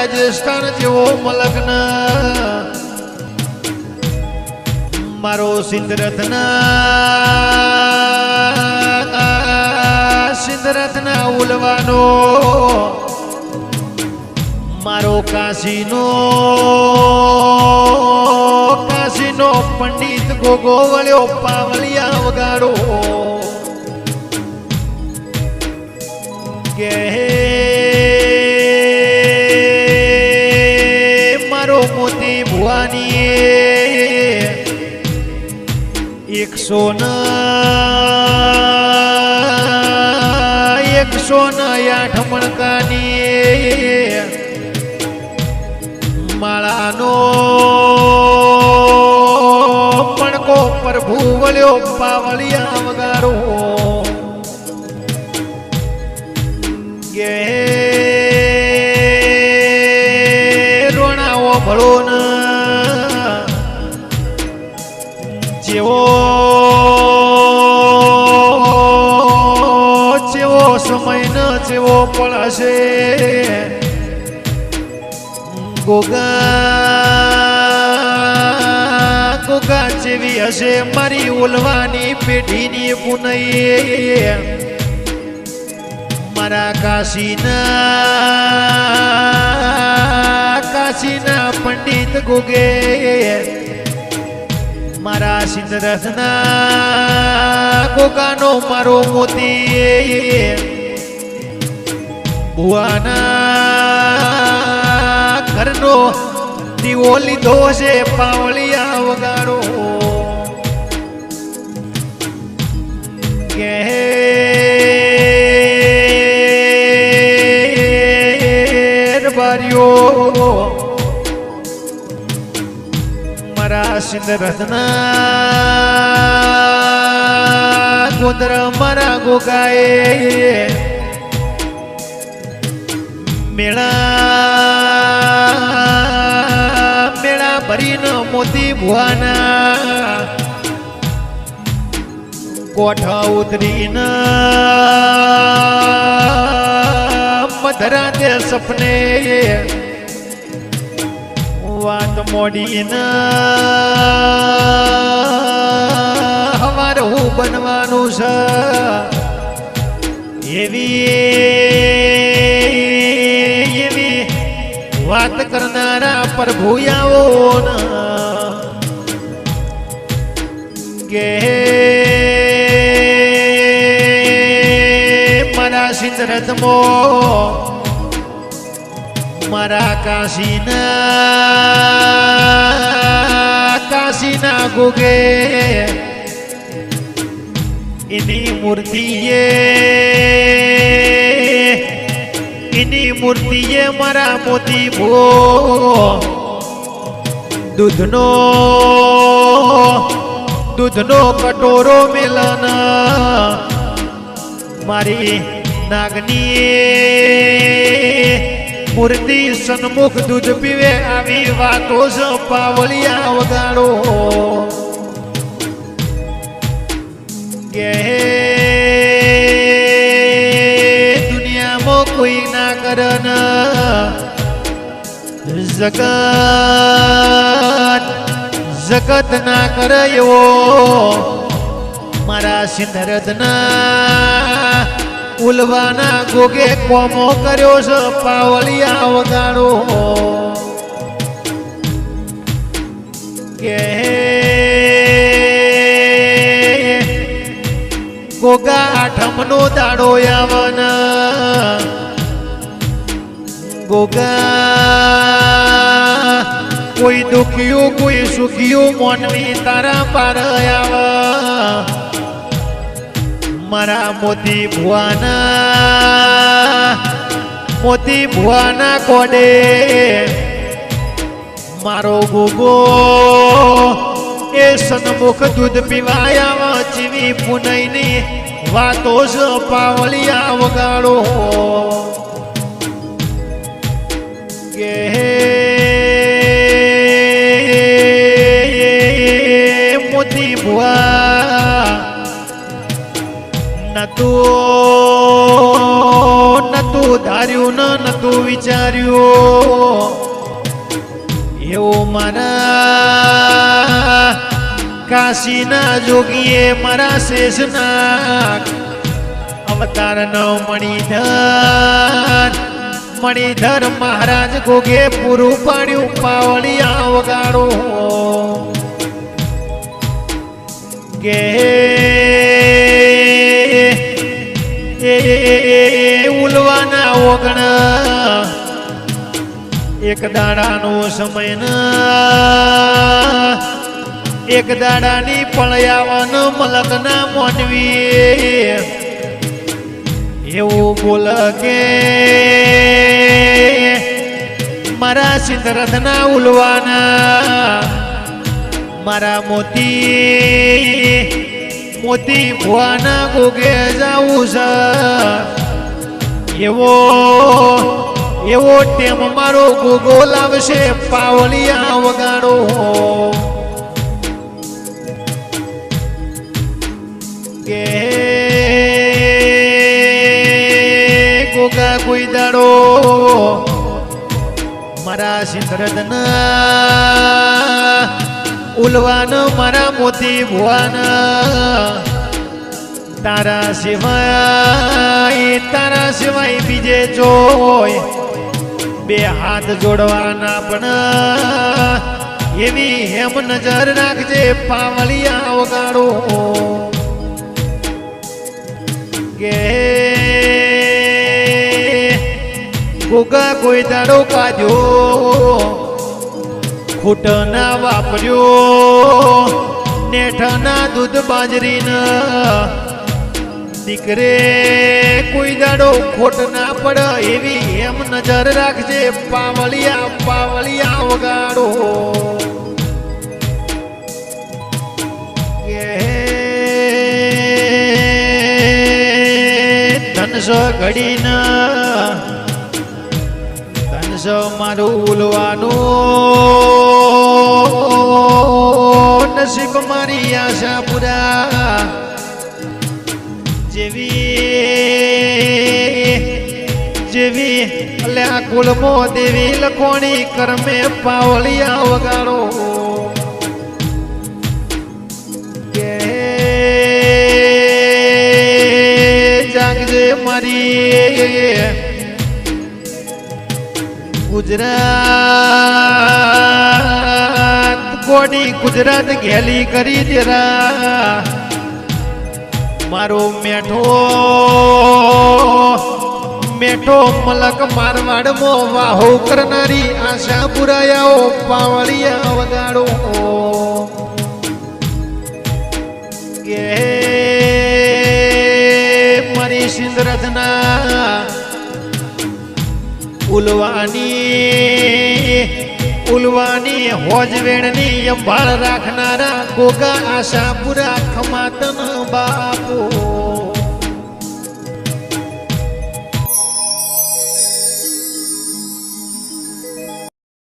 રાજસ્થાન જેવો મલગ્ન. મારો સિદ્ધરથના. સિદ્ધરથના ઉલવાનો. મારો કાશીનો. કાશીનો પંડિત ગોગો વળ્યો પાવલિયા વગાડો. કે ભુવાની એકસો ન એકસો ન આઠ મણકાની માળાનો મણકો પ્રભુ વળ્યો પાવળિયા વગાડો ગોગા ગોગા જેવી હશે મારી ઓલવાની પેઢીની પુનઈએ. મારા કાશીના કાશીના પંડિત ગોગે. મારા સિદ્ધરથના ગોગાનો મારો મોતી ભુવાના ઘરનો દીવો લીધો છે પાવળિયા વગાડો. કે બારીઓ મારા સિંદરથના ગોદર મારા ગોગાએ મેળા મેળા ભરીને મોતી ભુવાના કોઠા ઉતરીને મધરા તે સપને વાત મોડીને હવાર હું બનવાનું છે. એવી વાત કરનારા પ્રભુ આવો કે મારા સિદ્ધરથમો મારા કાશીના કાશીના ગુગે એની મૂર્તિએ એની મૂર્તિએ મારા મોતી ભો દૂધનો દૂધનો કટોરો મેલાના મારી નાગની મૂર્તિ સન્મુખ દૂધ પીવે આવી વાતો છે પાવલિયા વગાડો. કે કોઈ ના કરન જગત જગત ના કરે મારા સિંધરતના ઉલવાના ગોગે કોમો કર્યો છે પાવલિયા વગાડો. કે ગોગા આઠમનો દાડો આવન ગોગા, કોઈ દુખ્યું, કોઈ સુખ્યું મોનવી તારા પાર આવા. મારા મોતી ભુવાના મોતી ભુવાના કોડે. મારો ગોગો, એ સન્મુખ દૂધ પીવાયા જીવી પુનઈની વાતો જ પાવલિયા વગાડો. કે મોતી ભુઆ નતું ધાર્યું ન નતું વિચાર્યું. એવું મારા કાશીના જોગીએ મારા શેષના અવતાર નો મણિધર. મણિધર મહારાજ ગોગે પૂરું પાડ્યું, પાવળિયા વગાડો. ગે ઉલવાના ઓગણ. એક દાડાનો સમય ન એક દાડાની પળયાવન મલકના મોનવી એવું બોલ કે મારા સિદ્ધરથના ઉલવાના, મારા મોતી મોતી ભુવાના ગોગે જાવું છે. એવો એવો ટેમ મારો ગોગો લાવશે, પાવલિયા વગાડો કે મારા સિંદ્રદના ઉલવાન મારા મોતી ભુવાન, તારા સિવાય તારા સિવાય બીજે જોય, બે હાથ જોડવાના પણ એવી હેમ નજર રાખજે, પાવલિયા ઓગાડો કે ગોગા કોઈ દાડો કાઢ્યો. ખૂટ ના વાપર્યો. નેઠાના દૂધ બાજરીના. દીકરે કોઈ દાડો ખોટ ના પડે એવી એમ નજર રાખજે પાવલિયા પાવલિયા વગાડો. ધનસો ઘડીના ધનસો મારું ઉલવાનું નસીબ મારી આશા પૂરા. જેવી જેવી અલ્યા કુલમો દેવી લખોણી કરમે પાવલિયા વગાડો. મારી. ગુજરાત. કોડી ગુજરાત ઘેલી કરી જરા મારો મેઠો મેઠો મલક મારવાડમો વાહો કરનારી આશા પુરાયાઓ પાવળિયા વગાડો. કે ઉલવાની ઉલવાની હોજવેણની અંભાળ રાખનારા ગોગા આશાપુરા ખમાતન બાપુ.